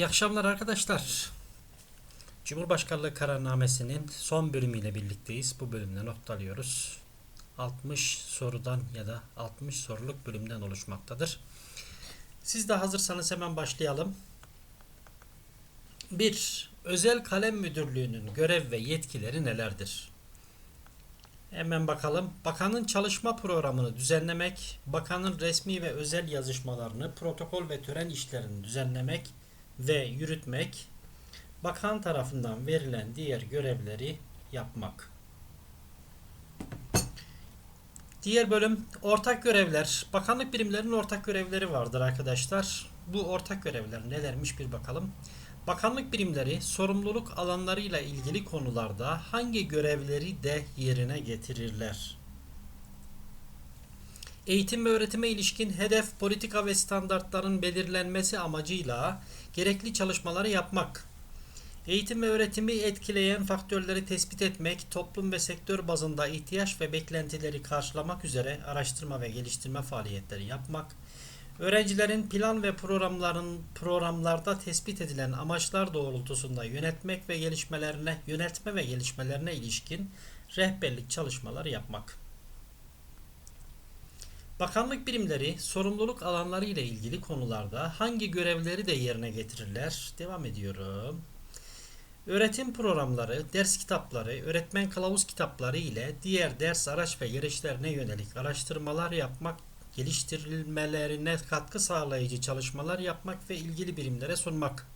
İyi akşamlar arkadaşlar. Cumhurbaşkanlığı kararnamesinin son bölümüyle birlikteyiz. Bu bölümde not alıyoruz. 60 sorudan ya da 60 soruluk bölümden oluşmaktadır. Siz de hazırsanız hemen başlayalım. 1. Özel Kalem Müdürlüğü'nün görev ve yetkileri nelerdir? Hemen bakalım. Bakanın çalışma programını düzenlemek, bakanın resmi ve özel yazışmalarını, protokol ve tören işlerini düzenlemek ve yürütmek, bakan tarafından verilen diğer görevleri yapmak. Diğer bölüm ortak görevler. Bakanlık birimlerinin ortak görevleri vardır arkadaşlar. Bu ortak görevler nelermiş bir bakalım. Bakanlık birimleri sorumluluk alanlarıyla ilgili konularda hangi görevleri de yerine getirirler? Eğitim ve öğretime ilişkin hedef, politika ve standartların belirlenmesi amacıyla gerekli çalışmaları yapmak. Eğitim ve öğretimi etkileyen faktörleri tespit etmek, toplum ve sektör bazında ihtiyaç ve beklentileri karşılamak üzere araştırma ve geliştirme faaliyetleri yapmak. Öğrencilerin plan ve programların programlarda tespit edilen amaçlar doğrultusunda yönetmek ve gelişmelerine, yönetme ve gelişmelerine ilişkin rehberlik çalışmaları yapmak. Bakanlık birimleri sorumluluk alanları ile ilgili konularda hangi görevleri de yerine getirirler? Devam ediyorum. Öğretim programları, ders kitapları, öğretmen kılavuz kitapları ile diğer ders araç ve gereçlerine yönelik araştırmalar yapmak, geliştirilmelerine katkı sağlayıcı çalışmalar yapmak ve ilgili birimlere sunmak.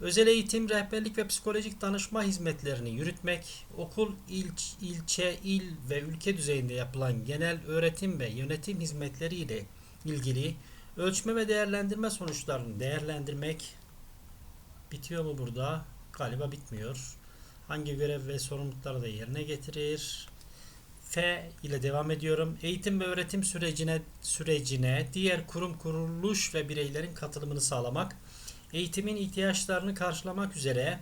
Özel eğitim, rehberlik ve psikolojik danışma hizmetlerini yürütmek, okul, il, ilçe, il ve ülke düzeyinde yapılan genel öğretim ve yönetim hizmetleri ile ilgili ölçme ve değerlendirme sonuçlarını değerlendirmek. Bitiyor mu burada? Galiba bitmiyor. Hangi görev ve sorumlulukları da yerine getirir? F ile devam ediyorum. Eğitim ve öğretim sürecine sürecine diğer kurum, kuruluş ve bireylerin katılımını sağlamak eğitimin ihtiyaçlarını karşılamak üzere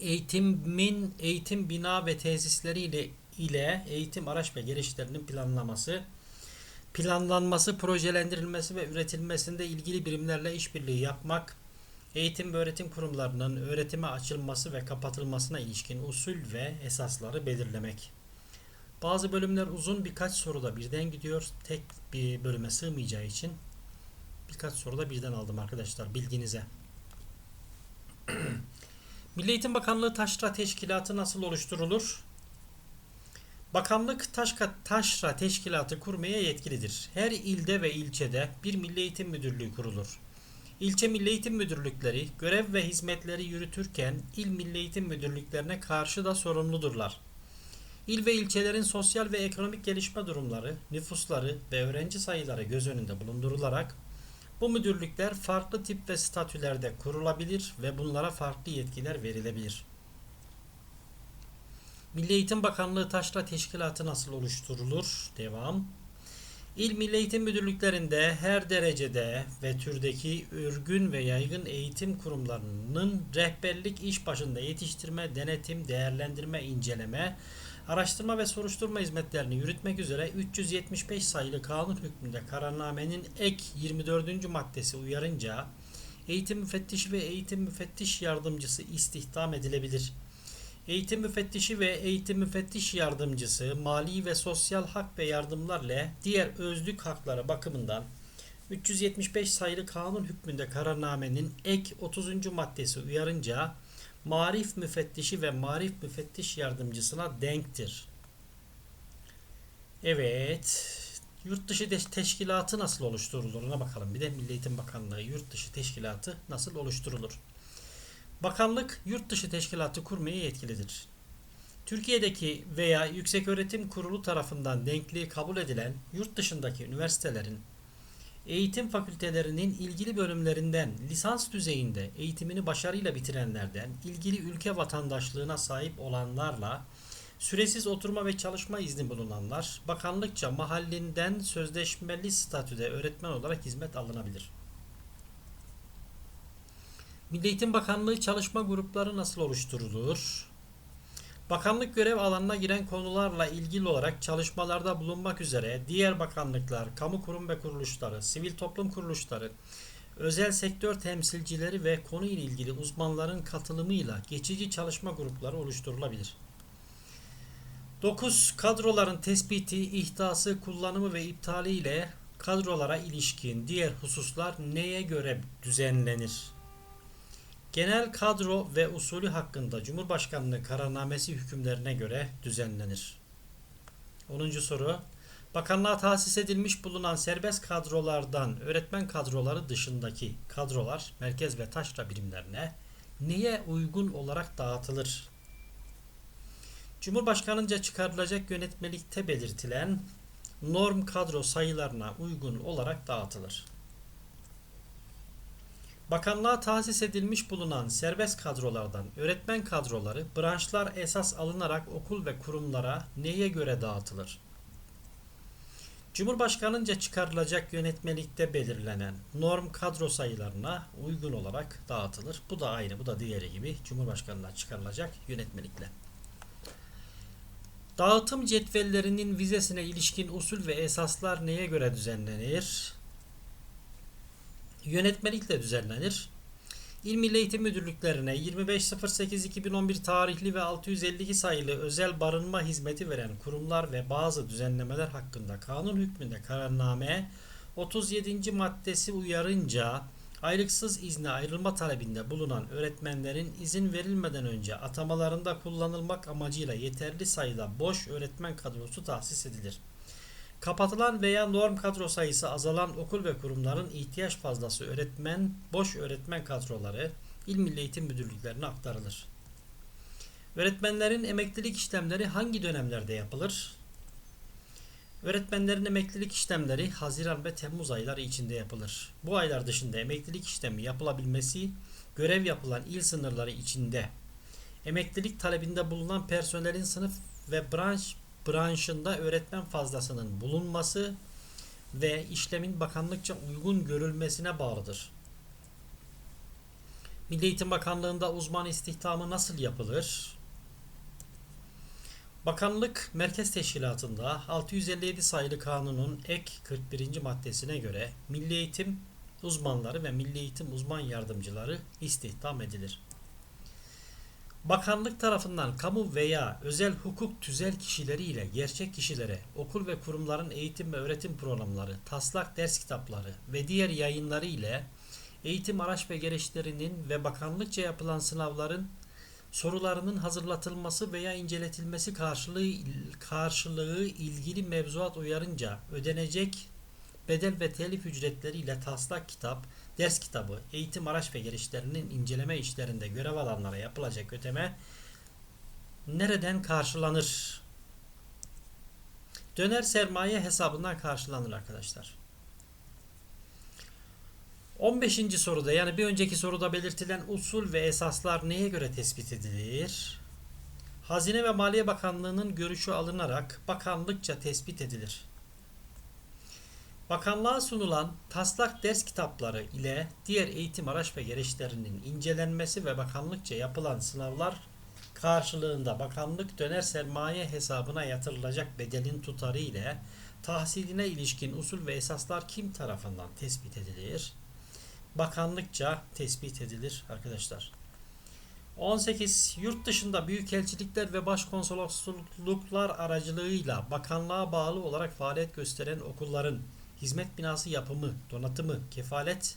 eğitimin eğitim bina ve tesisleri ile ile eğitim araç ve gereçlerinin planlaması, planlanması, projelendirilmesi ve üretilmesinde ilgili birimlerle işbirliği yapmak, eğitim ve öğretim kurumlarının öğretime açılması ve kapatılmasına ilişkin usul ve esasları belirlemek. Bazı bölümler uzun birkaç soruda birden gidiyor. Tek bir bölüme sığmayacağı için birkaç soruda birden aldım arkadaşlar bilginize. Milli Eğitim Bakanlığı Taşra Teşkilatı nasıl oluşturulur? Bakanlık Taşka, Taşra Teşkilatı kurmaya yetkilidir. Her ilde ve ilçede bir Milli Eğitim Müdürlüğü kurulur. İlçe Milli Eğitim Müdürlükleri görev ve hizmetleri yürütürken il Milli Eğitim Müdürlüklerine karşı da sorumludurlar. İl ve ilçelerin sosyal ve ekonomik gelişme durumları, nüfusları ve öğrenci sayıları göz önünde bulundurularak bu müdürlükler farklı tip ve statülerde kurulabilir ve bunlara farklı yetkiler verilebilir. Milli Eğitim Bakanlığı Taşra Teşkilatı nasıl oluşturulur? Devam. İl Milli Eğitim Müdürlüklerinde her derecede ve türdeki örgün ve yaygın eğitim kurumlarının rehberlik iş başında yetiştirme, denetim, değerlendirme, inceleme, araştırma ve soruşturma hizmetlerini yürütmek üzere 375 sayılı kanun hükmünde kararnamenin ek 24. maddesi uyarınca eğitim müfettişi ve eğitim müfettiş yardımcısı istihdam edilebilir. Eğitim müfettişi ve eğitim müfettiş yardımcısı mali ve sosyal hak ve yardımlarla diğer özlük hakları bakımından 375 sayılı kanun hükmünde kararnamenin ek 30. maddesi uyarınca marif müfettişi ve marif müfettiş yardımcısına denktir. Evet. Yurt dışı teşkilatı nasıl oluşturulur ona bakalım. Bir de Milli Eğitim Bakanlığı yurt dışı teşkilatı nasıl oluşturulur? Bakanlık yurt dışı teşkilatı kurmaya yetkilidir. Türkiye'deki veya Yükseköğretim Kurulu tarafından denkliği kabul edilen yurt dışındaki üniversitelerin eğitim fakültelerinin ilgili bölümlerinden lisans düzeyinde eğitimini başarıyla bitirenlerden ilgili ülke vatandaşlığına sahip olanlarla süresiz oturma ve çalışma izni bulunanlar bakanlıkça mahallinden sözleşmeli statüde öğretmen olarak hizmet alınabilir. Milli Eğitim Bakanlığı çalışma grupları nasıl oluşturulur? Bakanlık görev alanına giren konularla ilgili olarak çalışmalarda bulunmak üzere diğer bakanlıklar, kamu kurum ve kuruluşları, sivil toplum kuruluşları, özel sektör temsilcileri ve konu ile ilgili uzmanların katılımıyla geçici çalışma grupları oluşturulabilir. 9. Kadroların tespiti, ihtası, kullanımı ve iptali ile kadrolara ilişkin diğer hususlar neye göre düzenlenir? Genel kadro ve usulü hakkında Cumhurbaşkanlığı kararnamesi hükümlerine göre düzenlenir. 10. soru. Bakanlığa tahsis edilmiş bulunan serbest kadrolardan öğretmen kadroları dışındaki kadrolar merkez ve taşra birimlerine neye uygun olarak dağıtılır? Cumhurbaşkanınca çıkarılacak yönetmelikte belirtilen norm kadro sayılarına uygun olarak dağıtılır. Bakanlığa tahsis edilmiş bulunan serbest kadrolardan öğretmen kadroları branşlar esas alınarak okul ve kurumlara neye göre dağıtılır? Cumhurbaşkanınca çıkarılacak yönetmelikte belirlenen norm kadro sayılarına uygun olarak dağıtılır. Bu da aynı, bu da diğeri gibi Cumhurbaşkanına çıkarılacak yönetmelikle. Dağıtım cetvellerinin vizesine ilişkin usul ve esaslar neye göre düzenlenir? Yönetmelikle düzenlenir. İl Milli Eğitim Müdürlüklerine 25.08.2011 tarihli ve 652 sayılı özel barınma hizmeti veren kurumlar ve bazı düzenlemeler hakkında kanun hükmünde kararname 37. maddesi uyarınca aylıksız izne ayrılma talebinde bulunan öğretmenlerin izin verilmeden önce atamalarında kullanılmak amacıyla yeterli sayıda boş öğretmen kadrosu tahsis edilir. Kapatılan veya norm kadro sayısı azalan okul ve kurumların ihtiyaç fazlası öğretmen, boş öğretmen kadroları İl Milli Eğitim Müdürlüklerine aktarılır. Öğretmenlerin emeklilik işlemleri hangi dönemlerde yapılır? Öğretmenlerin emeklilik işlemleri Haziran ve Temmuz ayları içinde yapılır. Bu aylar dışında emeklilik işlemi yapılabilmesi görev yapılan il sınırları içinde emeklilik talebinde bulunan personelin sınıf ve branş branşında öğretmen fazlasının bulunması ve işlemin bakanlıkça uygun görülmesine bağlıdır. Milli Eğitim Bakanlığı'nda uzman istihdamı nasıl yapılır? Bakanlık Merkez Teşkilatı'nda 657 sayılı kanunun ek 41. maddesine göre milli eğitim uzmanları ve milli eğitim uzman yardımcıları istihdam edilir. Bakanlık tarafından kamu veya özel hukuk tüzel kişileri ile gerçek kişilere okul ve kurumların eğitim ve öğretim programları, taslak ders kitapları ve diğer yayınları ile eğitim araç ve gereçlerinin ve bakanlıkça yapılan sınavların sorularının hazırlatılması veya inceletilmesi karşılığı, karşılığı ilgili mevzuat uyarınca ödenecek bedel ve telif ücretleriyle taslak kitap, ders kitabı, eğitim araç ve gereçlerinin inceleme işlerinde görev alanlara yapılacak ödeme nereden karşılanır? Döner sermaye hesabından karşılanır arkadaşlar. 15. soruda yani bir önceki soruda belirtilen usul ve esaslar neye göre tespit edilir? Hazine ve Maliye Bakanlığı'nın görüşü alınarak bakanlıkça tespit edilir. Bakanlığa sunulan taslak ders kitapları ile diğer eğitim araç ve gereçlerinin incelenmesi ve bakanlıkça yapılan sınavlar karşılığında bakanlık döner sermaye hesabına yatırılacak bedelin tutarı ile tahsiline ilişkin usul ve esaslar kim tarafından tespit edilir? Bakanlıkça tespit edilir arkadaşlar. 18. Yurt dışında büyükelçilikler ve başkonsolosluklar aracılığıyla bakanlığa bağlı olarak faaliyet gösteren okulların hizmet binası yapımı, donatımı, kefalet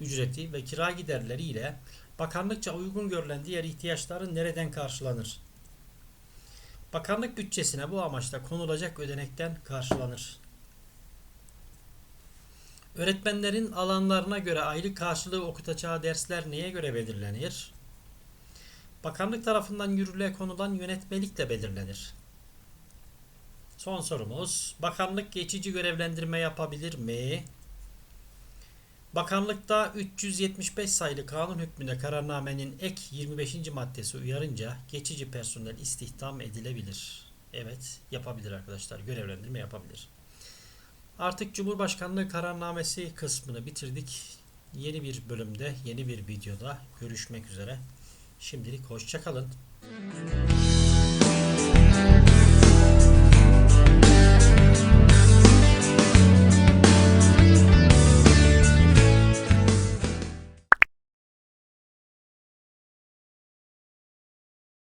ücreti ve kira giderleri ile bakanlıkça uygun görülen diğer ihtiyaçları nereden karşılanır? Bakanlık bütçesine bu amaçla konulacak ödenekten karşılanır. Öğretmenlerin alanlarına göre aylık karşılığı okutacağı dersler neye göre belirlenir? Bakanlık tarafından yürürlüğe konulan yönetmelikle belirlenir. Son sorumuz. Bakanlık geçici görevlendirme yapabilir mi? Bakanlıkta 375 sayılı kanun hükmünde kararnamenin ek 25. maddesi uyarınca geçici personel istihdam edilebilir. Evet yapabilir arkadaşlar. Görevlendirme yapabilir. Artık Cumhurbaşkanlığı kararnamesi kısmını bitirdik. Yeni bir bölümde, yeni bir videoda görüşmek üzere. Şimdilik hoşçakalın.